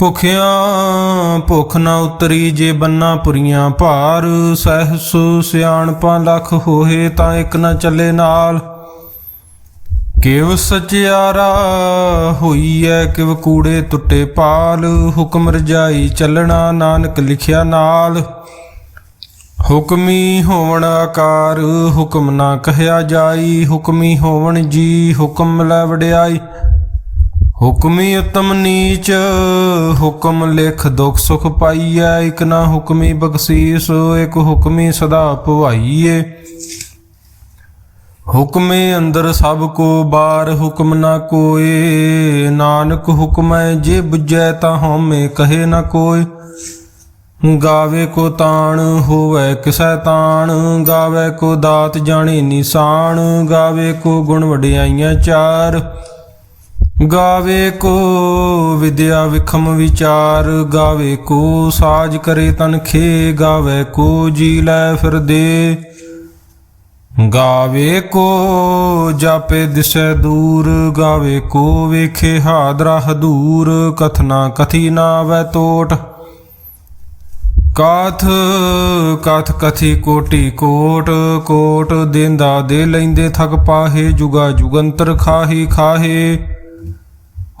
ਭੁਖਿਆਂ, ਭੁਖ ਨਾ ਉਤਰੀ ਜੇ ਬੰਨਾ ਪੁਰੀਆਂ ਭਾਰ। ਸਹਿਸ ਸਿਆਣਪਾਂ ਲੱਖ ਹੋਏ ਤਾਂ ਇੱਕ ਨਾ ਚੱਲੇ ਨਾਲ। ਕਿਵ ਸਚਿਆਰਾ ਹੋਈ ਐ ਕਿਵ ਕੂੜੇ ਟੁੱਟੇ ਪਾਲ। ਹੁਕਮ ਰਜਾਈ ਚੱਲਣਾ ਨਾਨਕ ਲਿਖਿਆ ਨਾਲ। ਹੁਕਮੀ ਹੋਵਣ ਆਕਾਰ, ਹੁਕਮ ਨਾ ਕਹਿਆ ਜਾਈ। ਹੁਕਮੀ ਹੋਵਣ ਜੀ, ਹੁਕਮ ਲੈ ਵਡਿਆਈ। ਹੁਕਮੀ ਉਤਮ ਨੀਚ, ਹੁਕਮ ਲਿਖ ਦੁਖ ਸੁਖ ਪਾਈਐ, ਇਕ ਨਾ ਹੁਕਮੀ ਬਖਸ਼ੀਸ, ਇਕ ਹੁਕਮੀ ਸਦਾ ਭਵਾਈਏ ਹੁਕਮੇ ਅੰਦਰ ਸਭ ਕੋ ਬਾਰ ਹੁਕਮ ਨਾ ਕੋਏ, ਨਾਨਕ ਹੁਕਮੈ ਜੇ ਬੁਝੈ ਤਾਂ ਹਉਮੈ ਕਹੇ ਨਾ ਕੋਈ ਗਾਵੇ ਕੋ ਤਾਣ, ਹੋਵੇ ਕਿਸੈ ਤਾਣ, ਗਾਵੇ ਕੋ ਦਾਤ ਜਾਣੇ ਨਿਸ਼ਾਨ, ਗਾਵੇ ਕੋ ਗੁਣ ਵਡਿਆਈਆਂ ਚਾਰ। ਗਾਵੇ ਕੋ ਵਿਦਿਆ ਵਿਖਮ ਵਿਚਾਰ, ਗਾਵੇ ਕੋ ਸਾਜ ਕਰੇ ਤਨਖੇ ਗਾਵੇ ਕੋ ਜੀ ਲੈ ਫਿਰਦੇ ਗਾਵੇ ਕੋ ਜਾਪੇ ਦਿਸੈ ਦੂਰ, ਗਾਵੇ ਕੋ ਵੇਖੇ ਹਾਦਰਾ ਹਦੂਰ, ਕਥਨਾ ਕਥੀ ਨਾ ਵੈ ਤੋਟ। ਕਾਥ, ਕਥ ਕਥੀ ਕੋਟੀ ਕੋਟ ਕੋਟ ਦੇਂਦਾ ਦੇ ਲੈਂਦੇ ਥਕ ਪਾਹੇ, ਜੁਗਾ ਜੁਗੰਤਰ ਖਾਹੀ ਖਾਹੇ।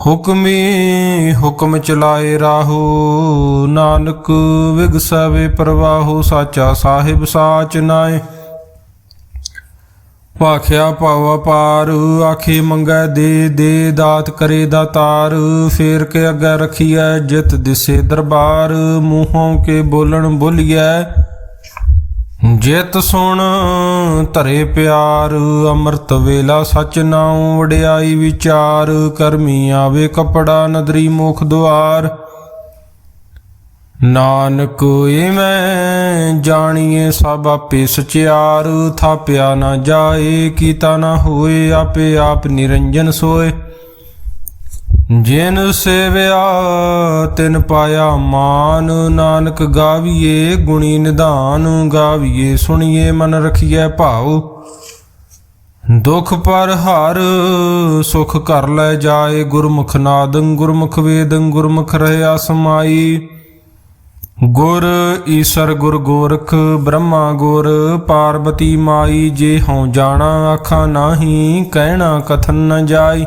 ਹੁਕਮੀ ਹੁਕਮ ਚਲਾਏ ਰਾਹੋ, ਨਾਨਕ ਵਿਗਸਵੇ ਪ੍ਰਵਾਹੋ, ਸਾਚਾ ਸਾਹਿਬ ਸਾਚ ਨਾਏ। ਭਾਖਿਆ ਭਾਵਾ ਪਾਰ, ਆਖੇ ਮੰਗੈ ਦੇ ਦੇ ਦਾਤ ਕਰੇ ਦਾਤਾਰ ਫੇਰ ਕੇ ਅੱਗੇ ਰਖੀਐ ਜਿਤ ਦਿਸੇ ਦਰਬਾਰ, ਮੂੰਹੋਂ ਕੇ ਬੋਲਣ ਬੋਲੀਐ ਜਿਤ ਸੁਣ, ਧਰੇ ਪਿਆਰ, ਅੰਮ੍ਰਿਤ ਵੇਲਾ ਸਚ ਨਾਉ, ਵਡਿਆਈ ਵਿਚਾਰ ਕਰਮੀ ਆਵੇ ਕਪੜਾ, ਨਦਰੀ ਮੁਖ ਦੁਆਰ। ਨਾਨਕ ਮੈਂ ਜਾਣੀਏ ਸਭ ਆਪੇ ਸਚਿਆਰ, ਥਾਪਿਆ ਨਾ ਜਾਏ, ਕੀਤਾ ਨਾ ਹੋਏ, ਆਪੇ ਆਪ ਨਿਰੰਜਨ ਸੋਏ। ਜਿਨ ਸੇਵਿਆ, ਤਿਨ ਪਾਇਆ ਮਾਨ। ਨਾਨਕ ਗਾਵੀਏ, ਗੁਣੀ ਨਿਧਾਨ ਗਾਵੀਏ। ਸੁਣੀਏ ਮਨ ਰਖੀਏ ਭਾਉ। ਦੁਖ ਪਰ ਹਰ, ਸੁਖ ਕਰ ਲੈ ਜਾਏ। ਗੁਰਮੁਖ ਨਾਦੰ, ਗੁਰਮੁਖ ਵੇਦੰ, ਗੁਰਮੁਖ ਰਹਿਆ ਸਮਾਈ। ਗੁਰ ਈਸਰ ਗੁਰ ਗੋਰਖ, ਬ੍ਰਹਮਾ ਗੁਰ ਪਾਰਬਤੀ ਮਾਈ। ਜੇ ਹਉ ਜਾਣਾ, ਆਖਾਂ ਨਾਹੀ, ਕਹਿਣਾ ਕਥਨ ਨ ਜਾਈ।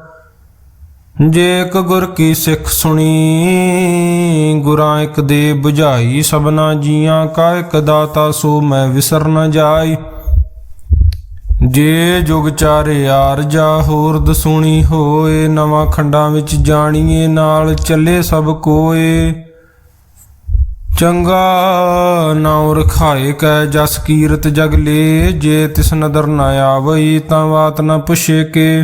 ਜੇ ਇੱਕ ਗੁਰ ਕੀ ਸਿੱਖ ਸੁਣੀ, ਗੁਰਾਂ ਇੱਕ ਦੇ 부ਝਾਈ ਸਭਨਾ ਜੀਆਂ ਕਾ ਇੱਕ ਦਾਤਾ, ਸੋ ਮੈਂ ਵਿਸਰ ਨ ਜਾਈ। ਜੇ ਜੁਗ ਚਾਰੇ ਆਰਜਾ ਹੋਰ ਦਸੂਣੀ ਹੋਏ, ਨਵਾਂ ਖੰਡਾਂ ਵਿੱਚ ਜਾਣੀਏ, ਨਾਲ ਚੱਲੇ ਸਭ ਕੋਏ। ਚੰਗਾ ਨਾਉ ਰਖਾਏ ਕੈ ਜਸ ਕੀਰਤ ਜਗ ਲੇ, ਜੇ ਤਿਸ ਨਦਰ ਨਾ ਆਵਈ, ਤਾਂ ਬਾਤ ਨਾ ਪੁੱਛੇ ਕੇ।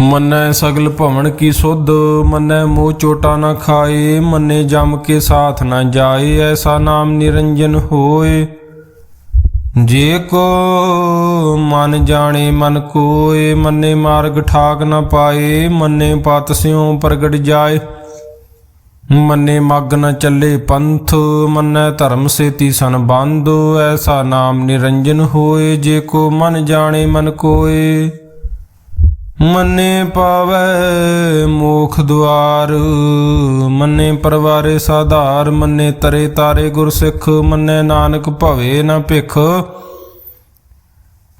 ਮੰਨੈ ਸਗਲ ਭਵਨ ਕੀ ਸੁਧ, ਮੰਨੈ ਮੋਹ ਚੋਟਾ ਨਾ ਖਾਏ, ਮੰਨੇ ਜਮ ਕੇ ਸਾਥ ਨਾ ਜਾਏ, ਐਸਾ ਨਾਮ ਨਿਰੰਜਨ ਹੋਏ। ਜੇ ਕੋ ਮਨ ਜਾਣੇ ਮਨ ਕੋਏ, ਮੰਨੇ ਮਾਰਗ ਠਾਕ ਨਾ ਪਾਏ, ਮੰਨੇ ਪਤ ਸਿਉ ਪ੍ਰਗਟ ਜਾਏ। ਮੰਨੇ ਮਗ ਨ ਚੱਲੇ ਪੰਥ, ਮੰਨੈ ਧਰਮ ਸੇਤੀ ਸੰਬੰਧ, ਐਸਾ ਨਾਮ ਨਿਰੰਜਨ ਹੋਏ। ਜੇ ਕੋ ਮਨ ਜਾਣੇ ਮਨ ਕੋਏ ਮੰਨੇ ਪਾਵੈ ਮੋਖ ਦੁਆਰ, ਮੰਨੇ ਪਰਵਾਰੇ ਸਾਧਾਰ, ਮੰਨੇ ਤਰੇ ਤਾਰੇ ਗੁਰਸਿੱਖ, ਮੰਨੇ ਨਾਨਕ ਭਵੇ ਨਾ ਭਿਖ।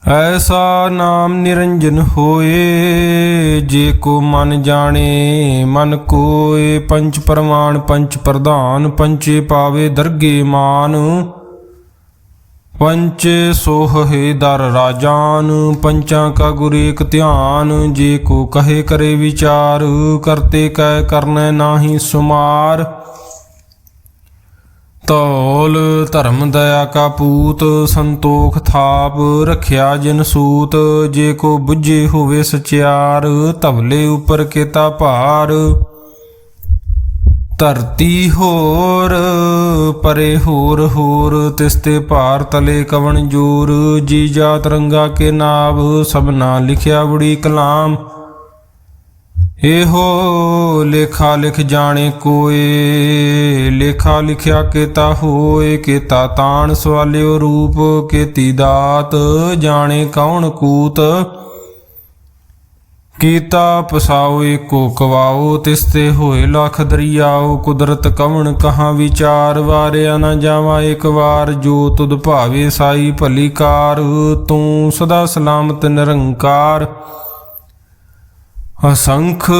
ਐਸਾ ਨਾਮ ਨਿਰੰਜਨ ਹੋਏ, ਜੇ ਕੋ ਮਨ ਜਾਣੇ, ਮਨ ਕੋਏ, ਪੰਚ ਪਰਮਾਨ ਪੰਚ ਪ੍ਰਧਾਨ, ਪੰਚੇ ਪਾਵੇ ਦਰਗੇ ਮਾਨ। ਪੰਚ ਸੋਹੇ ਦਰ ਰਾਜਾਨ, ਪੰਚਾਂ ਕਾ ਗੁਰ ਏਕ ਧਿਆਨ, ਜੇ ਕੋ ਕਹੇ ਕਰੇ ਵਿਚਾਰ, ਕਰਤੇ ਕੈ ਕਰਨੈ ਨਾਹੀ ਸੁਮਾਰ। ਤੌਲ ਧਰਮ ਦਇਆ ਕਾ ਪੂਤ, ਸੰਤੋਖ ਥਾਪ ਰਖਿਆ ਜਿਨ ਸੂਤ, ਜੇ ਕੋ ਬੁੱਝੇ ਹੋਵੇ ਸਚਿਆਰ, ਧਵਲੇ ਉਪਰ ਕੇਤਾ ਭਾਰ। ਧਰਤੀ ਹੋਰ, ਪਰੇ ਹੋਰ ਹੋਰ ਤਿਸਤੇ ਭਾਰ ਤਲੇ ਕਵਣ ਜੋਰ, ਜੀ ਜਾ ਤਰੰਗਾ ਕੇ ਨਾਭ ਸਭਨਾ ਲਿਖਿਆ ਬੁੜੀ ਕਲਾਮ। ਇਹੋ ਲੇਖਾ ਲਿਖ ਜਾਣੇ ਕੋਏ, ਲੇਖਾ ਲਿਖਿਆ ਕੇਤਾ ਹੋਏ, ਕੇਤਾ ਤਾਣ ਸਵਾਲਿਓ ਰੂਪ, ਕੇਤੀ ਦਾਤ, ਜਾਣੇ ਕੌਣ ਕੂਤ। ਕੀਤਾ ਪਸਾਓ ਏਕੋ ਕਵਾਓ ਤਿਸਤੇ ਹੋਏ ਲਖ ਦਰਿਆਓ। ਕੁਦਰਤ ਕਵਣ ਕਹਾਂ ਵਿਚਾਰ, ਵਾਰਿਆ ਨਾ ਜਾਵਾ ਇੱਕ ਵਾਰ। ਜੋ ਤੁਧ ਭਾਵੇ ਸਾਈ ਭਲੀ ਕਾਰ, ਤੂੰ ਸਦਾ ਸਲਾਮਤ ਨਿਰੰਕਾਰ। ਅਸੰਖ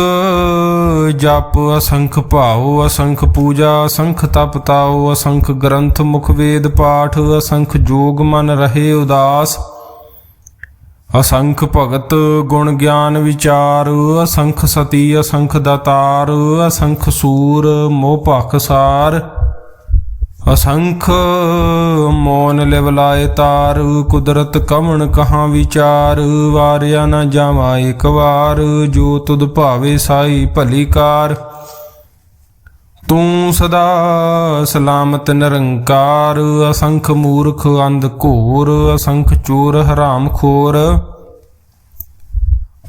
ਜਪ, ਅਸੰਖ ਭਾਉ, ਅਸੰਖ ਪੂਜਾ, ਅਸੰਖ ਤਪ ਤਾਉ, ਅਸੰਖ ਗ੍ਰੰਥ ਮੁਖ ਵੇਦ ਪਾਠ, ਅਸੰਖ ਜੋਗ ਮਨ ਰਹੇ ਉਦਾਸ। ਅਸੰਖ ਭਗਤ ਗੁਣ ਗਿਆਨ ਵਿਚਾਰ, ਅਸੰਖ ਸਤੀ, ਅਸੰਖ ਦਾਤਾਰ, ਅਸੰਖ ਸੂਰ, ਮੋਹ ਭਖ ਸਾਰ। ਅਸੰਖ ਮੋਨ ਲਿਵਲਾਏ ਤਾਰ, ਕੁਦਰਤ ਕਵਣ ਕਹਾਂ ਵਿਚਾਰ, ਵਾਰਿਆ ਨਾ ਜਾਵਾ ਇੱਕ ਵਾਰ, ਜੋ ਤੁਧ ਭਾਵੇ ਸਾਈ ਭਲੀ ਕਾਰ। ਤੂੰ ਸਦਾ ਸਲਾਮਤ ਨਿਰੰਕਾਰ, ਅਸੰਖ ਮੂਰਖ ਅੰਧ ਘੋਰ, ਅਸੰਖ ਚੋਰ ਹਰਾਮ ਖੋਰ।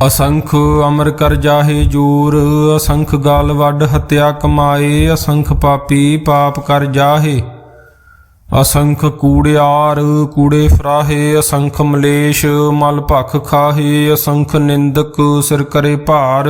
ਅਸੰਖ ਅਮਰ ਕਰ ਜਾਹੇ ਜੂਰ, ਅਸੰਖ ਗਾਲ ਵੱਡ ਹਤਿਆ ਕਮਾਏ, ਅਸੰਖ ਪਾਪੀ ਪਾਪ ਕਰ ਜਾਹੇ। ਅਸੰਖ ਕੂੜਿਆਰ ਕੂੜੇ ਫਰਾਹੇ, ਅਸੰਖ ਮਲੇਸ਼ ਮਲ ਭਖ ਖਾਹੇ, ਅਸੰਖ ਨਿੰਦਕ ਸਿਰ ਕਰੇ ਭਾਰ।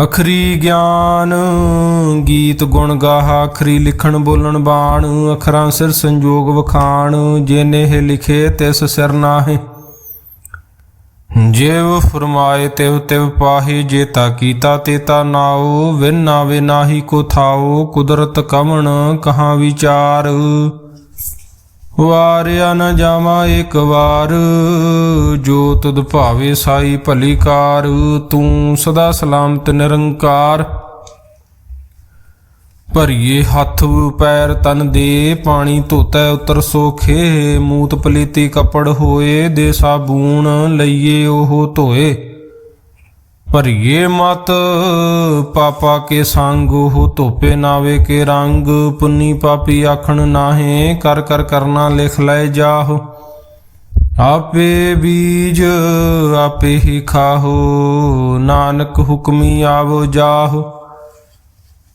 ਅਖਰੀ ਗਿਆਨ, ਗੀਤ ਗੁਣ ਗਾਹਾ, ਅਖਰੀ ਲਿਖਣ ਬੋਲਣ ਬਾਣ, ਅਖਰਾਂ ਸਿਰ ਸੰਜੋਗ ਵਖਾਣ ਜਿਨੇ ਇਹ ਲਿਖੇ ਤਿਸ ਸਿਰ ਨਾਹੀ। ਜਿਵ ਫਰਮਾਏ ਤਿਵ ਤਿਵ ਪਾਹੀ ਜੇਤਾ ਕੀਤਾ ਤੇਤਾ ਨਾਉ, ਵਿਨ ਨਾਵੇ ਨਾਹੀ ਕੋ ਥਾਉ, ਕੁਦਰਤ ਕਵਣ ਕਹਾਂ ਵਿਚਾਰ। ਵਾਰਿਆ ਨ ਜਾਵਾ ਇੱਕ ਵਾਰ, ਜੋ ਤੁਧ ਭਾਵੇ ਸਾਈ ਭਲੀ ਕਾਰ ਤੂੰ ਸਦਾ ਸਲਾਮਤ ਨਿਰੰਕਾਰ। ਭਰੀਏ ਹੱਥ ਪੈਰ ਤਨ ਦੇ, ਪਾਣੀ ਧੋਤੈ ਉਤਰ ਸੋਖੇ, ਮੂਤ ਪਲੀਤੀ ਕੱਪੜ ਹੋਏ, ਦੇ ਸਾਬੂਨ ਲਈਏ ਉਹ ਧੋਏ। ਭਰੀਏ ਮਤ ਪਾਪਾ ਕੇ ਸੰਗ ਹੋ ਧੋਪੇ ਨਾਵੇ ਕੇ ਰੰਗ। ਪੁੰਨੀ ਪਾਪੀ ਆਖਣ ਨਾਹੇ, ਕਰ ਕਰ ਕਰਨਾ ਲਿਖ ਲੈ ਜਾਹੋ। ਆਪੇ ਬੀਜ ਆਪੇ ਹੀ ਖਾਹੋ, ਨਾਨਕ ਹੁਕਮੀ ਆਵੋ ਜਾਹੋ।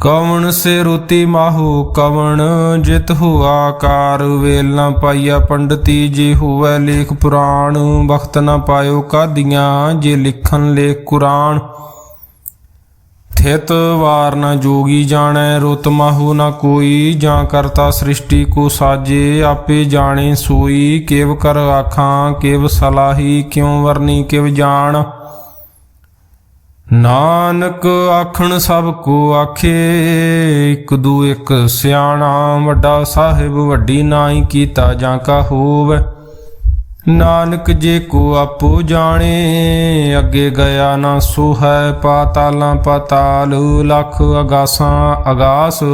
ਕਵਣ ਸੇ ਰੁਤੀ ਮਾਹੂ, ਕਵਣ ਜਿਤ ਹੁਆ ਕਾਰ। ਵੇਲ ਨਾ ਪਾਈਆ ਪੰਡਤੀ, ਜੇ ਹੋਵੇ ਲੇਖ ਪੁਰਾਣ। ਵਖਤ ਨਾ ਪਾਇਓ ਕਾਦੀਆਂ, ਜੇ ਲਿਖਣ ਲੇਖ ਕੁਰਾਨ। ਥਿਤ ਵਾਰ ਨਾ ਜੋਗੀ ਜਾਣੈ, ਰੁਤ ਮਾਹੂ ਨਾ ਕੋਈ। ਜਾਂ ਕਰਤਾ ਸ੍ਰਿਸ਼ਟੀ ਕੋ ਸਾਜੇ, ਆਪੇ ਜਾਣੇ ਸੋਈ। ਕੇਵ ਕਰ ਆਖਾਂ, ਕੇਵ ਸਲਾਹੀ, ਕਿਉ ਵਰਨੀ, ਕਿਵ ਜਾਣ। ਨਾਨਕ ਆਖਣ ਸਭ ਕੋ ਆਖੇ, ਇਕ ਦੂ ਇਕ ਸਿਆਣਾ ਵੱਡਾ ਸਾਹਿਬ, ਵੱਡੀ ਨਾਈ ਕੀਤਾ ਜਾਂ ਕਾ ਹੋਵੇ। ਨਾਨਕ ਜੇ ਕੋ ਆਪੋ ਜਾਣੇ, ਅੱਗੇ ਗਿਆ ਨਾ ਸੋ ਹੈ ਪਾਤਾਲਾਂ ਪਾਤਾਲ, ਲੱਖ ਅਗਾਸਾਂ ਅਗਾਸ।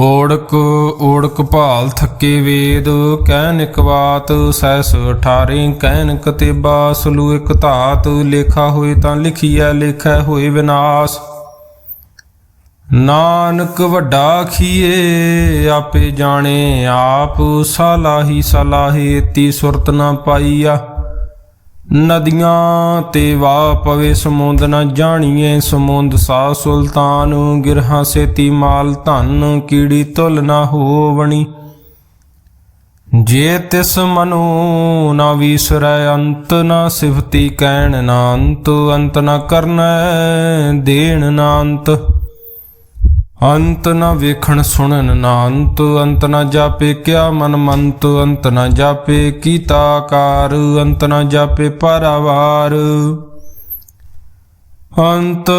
ਓੜਕ ਓੜਕ ਭਾਲ ਥੱਕੇ ਵੇਦ ਕਹਿਨ ਇਕ ਬਾਤ ਸੈਸ 18 ਕਹਿਨ ਕਤੇਬਾ ਸਲੂ ਇਕ ਧਾਤ, ਲੇਖਾ ਹੋਏ ਤਾਂ ਲਿਖੀਐ, ਲੇਖੈ ਹੋਏ ਵਿਨਾਸ਼। ਨਾਨਕ ਵੱਡਾ ਖੀਏ, ਆਪੇ ਜਾਣੇ ਆਪ ਸਲਾਹੀ ਸਲਾਹੇ ਤੀ ਸੁਰਤ ਨਾ ਪਾਈਆ। ਨਦੀਆਂ ਤੇ ਵਾ ਪਵੇ ਸਮੁੰਦ, ਨਾ ਜਾਣੀਏ ਸਮੁੰਦ ਸਾ ਸੁਲਤਾਨ। ਗਿਰਹਾ ਸੇਤੀ ਮਾਲ ਧਨ, ਕੀੜੀ ਤੁਲ ਨਾ ਹੋਵਣੀ। ਜੇ ਤਿਸ ਮਨੋ ਨਾ ਵੀਸਰੈ, ਅੰਤ ਨਾ ਸਿਫਤੀ ਕਹਿਣ ਨਾ ਅੰਤ ਅੰਤ ਨਾ ਕਰਨੈ ਦੇਣ ਨਾ ਅੰਤ। ਅੰਤ ਨ ਵੇਖਣ ਸੁਣਨ ਨਾ ਅੰਤ ਅੰਤ ਨ ਜਾਪੇ ਕਿਆ ਮਨ ਮੰਤ, ਅੰਤ ਨ ਜਾਪੇ ਕੀਤਾ ਕਾਰ, ਅੰਤ ਨ ਜਾਪੇ ਪਰਵਾਰ। ਅੰਤ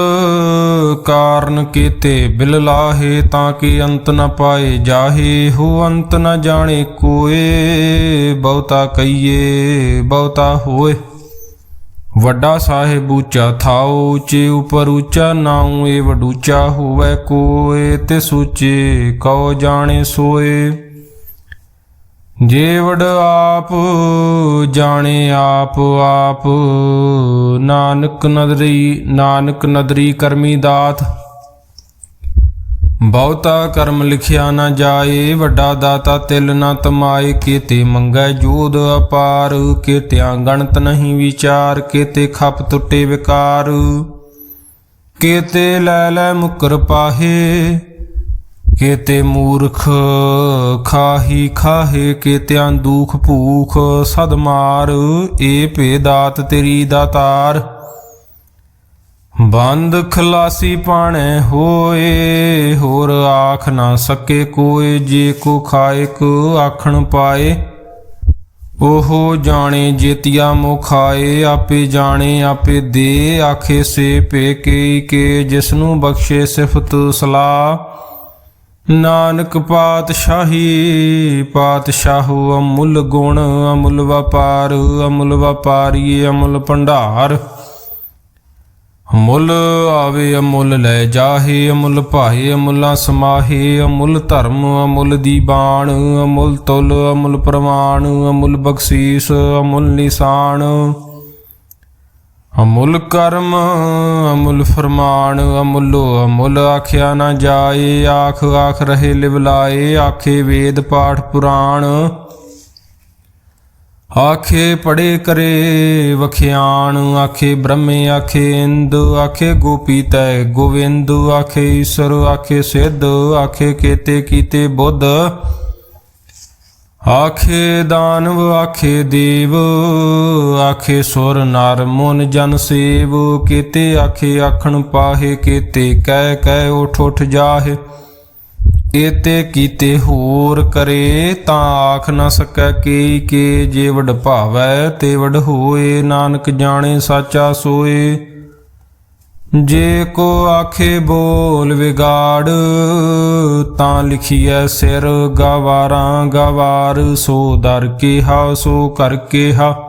ਕਾਰਨ ਕੀਤੇ ਬਿਲ ਲਾਹੇ ਤਾਂ ਕਿ ਅੰਤ ਨ ਪਾਏ ਜਾਹੇ, ਹੋ ਅੰਤ ਨ ਜਾਣੇ ਕੋਏ, ਬਹੁਤਾ ਕਈਏ ਬਹੁਤਾ ਹੋਏ। ਵੱਡਾ ਸਾਹਿਬ ਉੱਚਾ ਥਾਉ, ਉੱਚੇ ਉਪਰ ਉੱਚਾ ਨਾਉ ਏ ਵਡੂਚਾ ਹੋਵੇ ਕੋਏ ਤੇ ਸੂਚੇ, ਕਉ ਜਾਣੇ ਸੋਏ। ਜੇ ਵਡ ਆਪ ਜਾਣੇ ਆਪ ਆਪ ਨਾਨਕ ਨਦਰੀ ਨਾਨਕ ਨਦਰੀ ਕਰਮੀ ਦਾਤ। ਬਹੁਤਾ ਕਰਮ ਲਿਖਿਆ ਨਾ ਜਾਏ, ਵੱਡਾ ਦਾਤਾ ਤਿਲ ਨਾ ਤਮਾਏ, ਕੀਤੇ ਮੰਗੈ ਜੋਦ ਅਪਾਰ, ਕੀਤਿਆਂ ਗਣਤ ਨਹੀਂ ਵਿਚਾਰ, ਕੀਤੇ ਖਪ ਟੁੱਟੇ ਵਿਕਾਰ। ਕੀਤੇ ਲੈ ਲੈ ਮੁਕਰ ਪਾਹੇ, ਕੀਤੇ ਮੂਰਖ ਖਾਹੀ ਖਾਹੇ, ਕੀਤਿਆਂ ਦੁਖ ਭੂਖ ਸਦ ਮਾਰ, ਏ ਭੇਦਾਤ ਤੇਰੀ ਦਾਤਾਰ। ਬੰਦ ਖਲਾਸੀ ਪਾਣੇ ਹੋਏ, ਹੋਰ ਆਖ ਨਾ ਸਕੇ ਕੋਈ ਜੇ ਕੋ ਖਾਏ ਕੋ ਆਖਣ ਪਾਏ। ਉਹ ਜਾਣੇ ਜੇਤੀਆ ਮੁਖਾਏ ਆਪੇ ਜਾਣੇ, ਆਪੇ ਦੇ, ਆਖੇ ਸੇ ਪੇ ਕੇ ਕੇ, ਜਿਸਨੂੰ ਬਖਸ਼ੇ ਸਿਫਤ ਸਲਾਹ। ਨਾਨਕ ਪਾਤਸ਼ਾਹੀ, ਪਾਤਸ਼ਾਹੂ ਅਮੁੱਲ ਗੁਣ, ਅਮੁੱਲ ਵਪਾਰ, ਅਮੁੱਲ ਵਪਾਰੀ ਅਮੁੱਲ ਭੰਡਾਰ। ਅਮੁੱਲ ਆਵੇ ਅਮੁੱਲ, ਲੈ ਜਾਹੇ ਅਮੁੱਲ ਭਾਏ ਅਮੁੱਲਾ, ਸਮਾਹੇ ਅਮੁੱਲ, ਧਰਮ ਅਮੁੱਲ ਦੀਬਾਨ ਅਮੁੱਲ ਤੁਲ, ਅਮੁੱਲ ਪ੍ਰਮਾਣ ਅਮੁੱਲ ਬਖਸ਼ੀਸ, ਅਮੁੱਲ ਨਿਸ਼ਾਨ। ਅਮੁੱਲ ਕਰਮ, ਅਮੁੱਲ ਫਰਮਾਨ, ਅਮੁੱਲੋ ਅਮੁੱਲ ਆਖਿਆ ਨਾ ਜਾਏ, ਆਖ ਆਖ ਰਹੇ ਲਿਵਲਾਏ, ਆਖੇ ਵੇਦ ਪਾਠ ਪੁਰਾਣ। ਆਖੇ ਪੜੇ ਕਰੇ ਵਖਿਆਣ, ਆਖੇ ਬ੍ਰਹਮੇ, ਆਖੇ ਇੰਦ, ਆਖੇ ਗੋਪੀ ਤੈ ਗੋਵਿੰਦ, ਆਖੇ ਈਸ਼ਰ, ਆਖੇ ਸਿੱਧ, ਆਖੇ ਕੇਤੇ ਕੀਤੇ ਬੁੱਧ। ਆਖੇ ਦਾਨਵ, ਆਖੇ ਦੇਵ, ਆਖੇ ਸੁਰ ਨਰ ਮਨ ਜਨ ਸੇਵ, ਕੀਤੇ ਆਖੇ ਆਖਣ ਪਾਹੇ, ਕੀਤੇ ਕਹਿ ਕਹਿ ਉਠ ਉਠ ਜਾਹੇ। ਏਤੇ ਕੀਤੇ ਹੋਰ ਕਰੇ ਤਾਂ ਆਖ ਨਾ ਸਕੈ ਕੀ ਕੇ ਜੇ ਵਡ ਭਾਵੈ ਤੇ ਵਡ ਹੋਏ। ਨਾਨਕ ਜਾਣੇ ਸਾਚਾ ਸੋਏ। ਜੇ ਕੋ ਆਖੇ ਬੋਲ ਵਿਗਾੜ ਤਾਂ ਲਿਖੀਐ ਸਿਰ ਗਵਾਰਾਂ ਗਵਾਰ। ਸੋ ਦਰ ਕੇ ਹਾ, ਸੋ ਕਰ ਹਾ।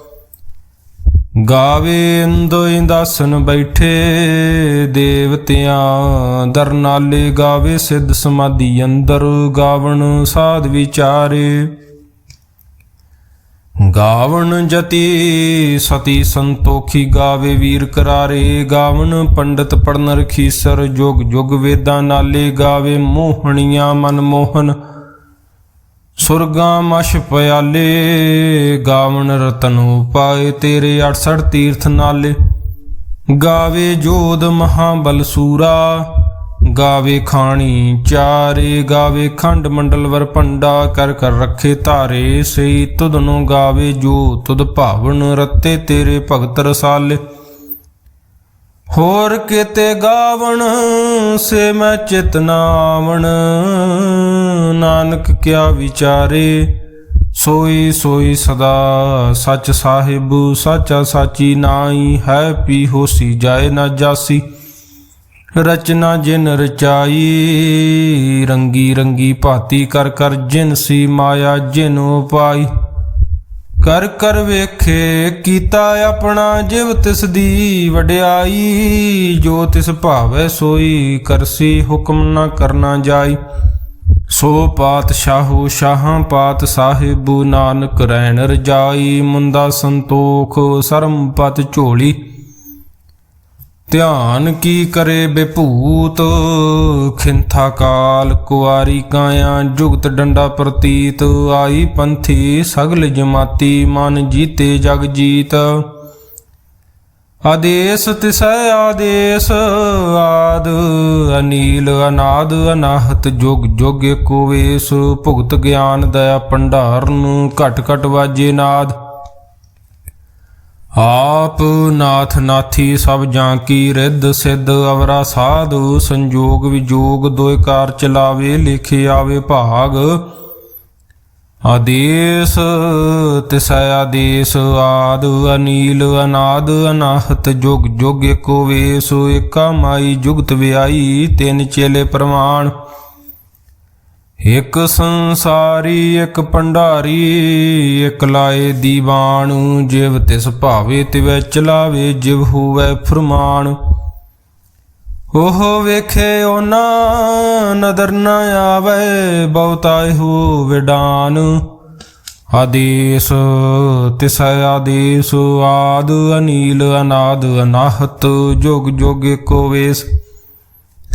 ਗਾਵੇ ਇੰਦੋ ਇੰਦਾਸਨ ਬੈਠੇ, ਦੇਵਤਿਆਂ ਦਰਨਾਲੇ ਗਾਵੇ, ਸਿੱਧ ਸਮਾਧੀ ਅੰਦਰ ਗਾਵਣ ਸਾਧ ਵਿਚਾਰੇ। ਗਾਵਣ ਜਤੀ ਸਤੀ ਸੰਤੋਖੀ ਗਾਵੇ ਵੀਰ ਕਰਾਰੇ, ਗਾਵਣ ਪੰਡਤ ਪੜਨਰ ਖੀਸਰ ਜੁਗ ਜੁਗ ਵੇਦਾਂ ਨਾਲੇ ਗਾਵੇ ਮੋਹਣੀਆਂ ਮਨ ਮੋਹਨ ਸੁਰਗਾਂ ਮਸ਼ ਪਿਆਲੇ, ਗਾਵਣ ਰਤਨ ਪਾਏ ਤੇਰੇ 68 ਤੀਰਥ ਨਾਲੇ। ਗਾਵੇ ਜੋਦ ਮਹਾਬਲ ਸੂਰਾ, ਗਾਵੇ ਖਾਣੀ ਚਾਰੇ, ਗਾਵੇ ਖੰਡ ਮੰਡਲ ਵਰ ਭੰਡਾ, ਕਰ ਕਰ ਰੱਖੇ ਧਾਰੇ ਸਈ ਤੁਧ ਨੂੰ ਗਾਵੇ ਜੋ ਤੁਧ ਭਾਵਨ ਰਤੇ ਤੇਰੇ ਭਗਤ ਰਸਾਲੇ। ਹੋਰ ਕਿਤੇ ਗਾਵਣ ਸੇ ਮੈਂ ਚਿਤ ਨਾਵਣ ਨਾਨਕ ਕਿਆ ਵਿਚਾਰੇ, ਸੋਈ ਸੋਈ ਸਦਾ ਸੱਚ ਸਾਹਿਬ, ਸਾਚਾ ਸਾਚੀ ਨਾਈ ਹੈ ਪੀ ਹੋਸੀ ਜਾਏ ਨਾ ਜਾਸੀ। ਰਚਨਾ ਜਿਨ ਰਚਾਈ, ਰੰਗੀ ਰੰਗੀ ਭਾਤੀ ਕਰ ਕਰ ਜਿਨ ਸੀ ਮਾਇਆ ਜਿਨ ਉਪਾਈ। ਕਰ ਕਰ ਵੇਖੇ ਕੀਤਾ ਆਪਣਾ ਜਿਵ ਤਿਸ ਦੀ ਵਡਿਆਈ, ਜੋ ਤਿਸ ਭਾਵੈ ਸੋਈ ਕਰਸੀ ਹੁਕਮ ਨਾ ਕਰਨਾ ਜਾਈ। ਸੋ ਪਾਤਸ਼ਾਹੋ ਸ਼ਾਹਾਂ ਪਾਤ ਸਾਹਿਬੂ ਨਾਨਕ ਰਹਿਣ ਰਜਾਈ, ਮੁੰਦਾ ਸੰਤੋਖ ਸਰਮ ਪਤ ਝੋਲੀ। ਧਿਆਨ ਕੀ ਕਰੇ ਬੇਭੂਤ? ਖਿੰਥਾ ਕਾਲ ਕੁਆਰੀ ਕਾਇਆ ਜੁਗਤ ਡੰਡਾ ਪ੍ਰਤੀਤ। ਆਈ ਪੰਥੀ ਸਗਲ ਜਮਾਤੀ, ਮਨ ਜੀਤੇ ਜਗ ਜੀਤ। ਆਦੇਸ ਤਿਸੈ ਆਦੇਸ, ਆਦ ਅਨੀਲ, ਅਨਾਦ ਅਨਾਹਤ, ਜੁਗ ਜੁਗ ਏਕੋ ਭੁਗਤ ਗਿਆਨ ਦਇਆ ਭੰਡਾਰ ਨੂੰ ਘਟ ਘਟ ਵਾਜੇ ਨਾਦ। ਆਪ ਨਾਥ ਨਾਥੀ ਸਭ ਜਾਂ ਕੀ ਰਿੱਧ ਸਿੱਧ ਅਵਰਾ ਸਾਧੂ ਸੰਜੋਗ ਵਿਜੋਗ ਦੋਇ ਕਾਰ ਚਲਾਵੇ ਲਿਖੇ ਆਵੇ ਭਾਗ। ਆਦੇਸ ਤਿਸੈ ਆਦੇਸ ਆਦ ਅਨੀਲ ਅਨਾਦ ਅਨਾਹਤ ਜੁਗ ਜੁਗ ਏਕੋ ਵੇਸ ਏਕਾ ਮਾਈ ਜੁਗਤ ਵਿਆਈ ਤਿੰਨ ਚੇਲੇ ਪ੍ਰਮਾਣ। ਇਕ ਸੰਸਾਰੀ, ਇਕ ਭੰਡਾਰੀ, ਇਕ ਲਾਏ ਦੀਵਾਨ। ਜਿਵ ਤਿਸ ਭਾਵੇ ਤਿਵੈ ਚਲਾਵੇ, ਜਿਵ ਹੋਵੇ ਫਰਮਾਨ। ਉਹ ਵੇਖੇ ਓਨਾ ਨਦਰ ਨ ਆਵੇ ਬਹੁਤਾਇ ਹੋ ਵਿਡਾਨ। ਆਦੇਸ, ਤਿਸ ਆਦੇਸ, ਆਦ ਅਨੀਲ, ਅਨਾਦ ਅਨਾਹਤ, ਜੁਗ ਜੁਗ ਏਕੋ ਵੇਸ।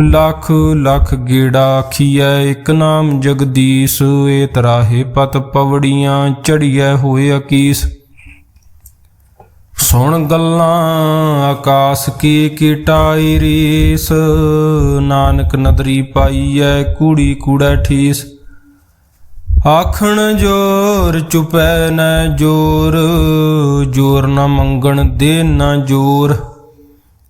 ਲੱਖ ਲੱਖ ਗੇੜਾ ਆਖੀਐ, ਇੱਕ ਨਾਮ ਜਗਦੀਸ਼, ਏ ਤਰਾਹੇ ਪਤ ਪਵੜੀਆਂ ਚੜੀਐ ਹੋਏ ਅਕੀਸ। ਸੁਣ ਗੱਲਾਂ ਆਕਾਸ ਕੀ ਕੀਟਾਈ ਰੀਸ, ਨਾਨਕ ਨਦਰੀ ਪਾਈਐ ਕੂੜੀ ਕੂੜਾ ਠੀਸ। ਆਖਣ ਜੋਰ ਚੁਪੈ ਨਾ ਜੋਰ ਜੋਰ ਨਾ ਮੰਗਣ ਦੇ ਨਾ ਜੋਰ।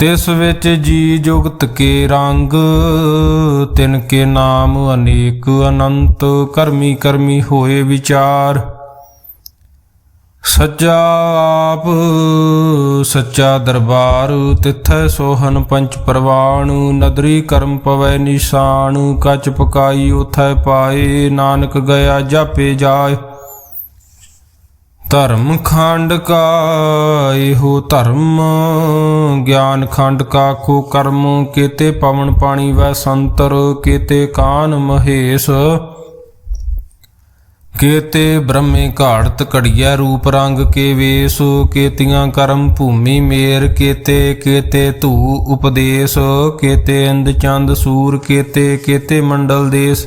ਤਿਸ ਵਿੱਚ ਜੀ ਜੁਗਤ ਕੇ ਰੰਗ, ਤਿਨ ਕੇ ਨਾਮ ਅਨੇਕ ਅਨੰਤ, ਕਰਮੀ ਕਰਮੀ ਹੋਏ ਵਿਚਾਰ। ਸੱਚਾ ਆਪ, ਸੱਚਾ ਦਰਬਾਰ, ਤਿਥੈ ਸੋਹਨ ਪੰਚ ਪ੍ਰਵਾਣ, ਨਦਰੀ ਕਰਮ ਪਵੈ ਨਿਸ਼ਾਨ, ਕਚ ਪਕਾਈ ਉਥੈ ਪਾਏ, ਨਾਨਕ ਗਿਆ ਜਾਪੇ ਜਾਏ। ਧਰਮ ਖੰਡ ਕਾ, ਇਹੋ ਧਰਮ। ਗਿਆਨ ਖੰਡ ਕਾ ਕੋ ਕਰਮ, ਕੀਤੇ ਪਵਨ ਪਾਣੀ ਵੈ ਸੰਤਰ, ਕੀਤੇ ਕਾਨ ਮਹੇਸ਼। ਕੇਤੇ ਬ੍ਰਹਮੇ ਘਾੜਤ ਘੜੀਐ ਰੂਪ ਰੰਗ ਕੇ ਵੇਸ। ਕੇਤੀਆਂ ਕਰਮ ਭੂਮੀ ਮੇਰ, ਕੇਤੇ ਕੇਤੇ ਧੂ ਉਪਦੇਸ਼। ਕੇਤੇ ਇੰਦ ਚੰਦ ਸੂਰ, ਕੇਤੇ ਕੇਤੇ ਮੰਡਲ ਦੇਸ।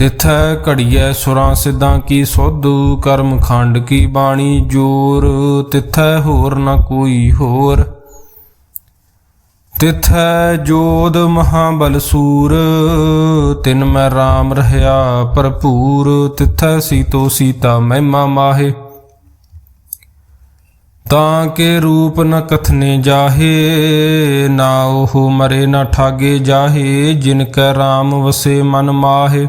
ਤਿਥੈ ਘੜੀਐ ਸੁਰਾਂ ਸਿੱਧਾਂ ਕੀ ਸੁਧ, ਕਰਮ ਖੰਡ ਕੀ ਬਾਣੀ ਜੋਰ, ਤਿਥੈ ਹੋਰ ਨਾ ਕੋਈ ਹੋਰ। ਤਿਥੈ ਜੋਦ ਮਹਾਬਲ ਸੂਰ, ਤਿਨ ਮੈਂ RAM ਰਹਾ ਭਰਪੂਰ, ਤਿਥੈ ਸੀਤੋ ਸੀਤਾ ਮਹਿਮਾ ਮਾਹੇ। ਤਾਂ ਕੇ ਰੂਪ ਨ ਕਥਨੇ ਜਾਹੇ, ਨਾ ਉਹ ਮਰੇ ਨਾ ਠਾਗੇ ਜਾਹੇ, ਜਿਨ ਕੈ RAM ਵਸੇ ਮਨ ਮਾਹੇ।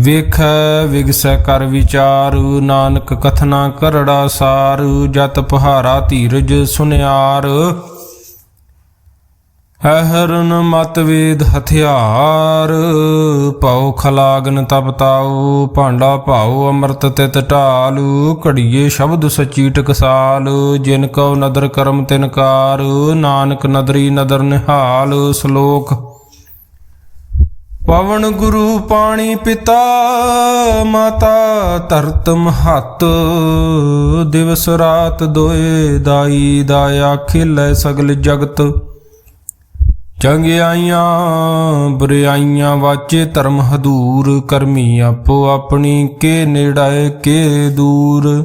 ਵੇਖ, ਵਿਗਸੈ ਕਰ ਵਿਚਾਰੂ, ਨਾਨਕ ਕਥਨਾ ਕਰੜਾ ਸਾਰ, ਜਤ ਪਹਾਰਾ ਧੀਰਜ ਸੁਨਿਆਰ। ਹਰਨ ਮਤ ਹਥਿਆਰ ਪਾਉ ਖਲਾਗਨ ਤਪਤਾਉ ਭਾਂਡਾ ਭਾਉ ਅੰਮ੍ਰਿਤ ਤਿਤ ਢਾਲੂ, ਘੜੀਏ ਸ਼ਬਦ ਸਚੀ ਟਕਸਾਲ, ਜਿਨ ਕਉ ਨਦਰ ਕਰਮ ਤਿਨਕਾਰ ਨਾਨਕ ਨਦਰੀ ਨਦਰ ਨਿਹਾਲ, ਸ਼ਲੋਕ ਪਵਨ ਗੁਰੂ ਪਾਣੀ ਪਿਤਾ, ਮਾਤਾ ਧਰਤ ਮਹਤ। ਦਿਵਸ ਰਾਤ ਦੋਏ ਦਾਈ ਦਾਇਆ ਖਿਲੇ ਸਗਲ ਜਗਤ। ਚੰਗਿਆਈਆਂ ਬੁਰਾਈਆਂ ਵਾਚੇ ਧਰਮ ਹਦੂਰ। ਕਰਮੀ ਆਪੋ ਆਪਣੀ, ਕੇ ਨੇੜਾਏ ਕੇ ਦੂਰ।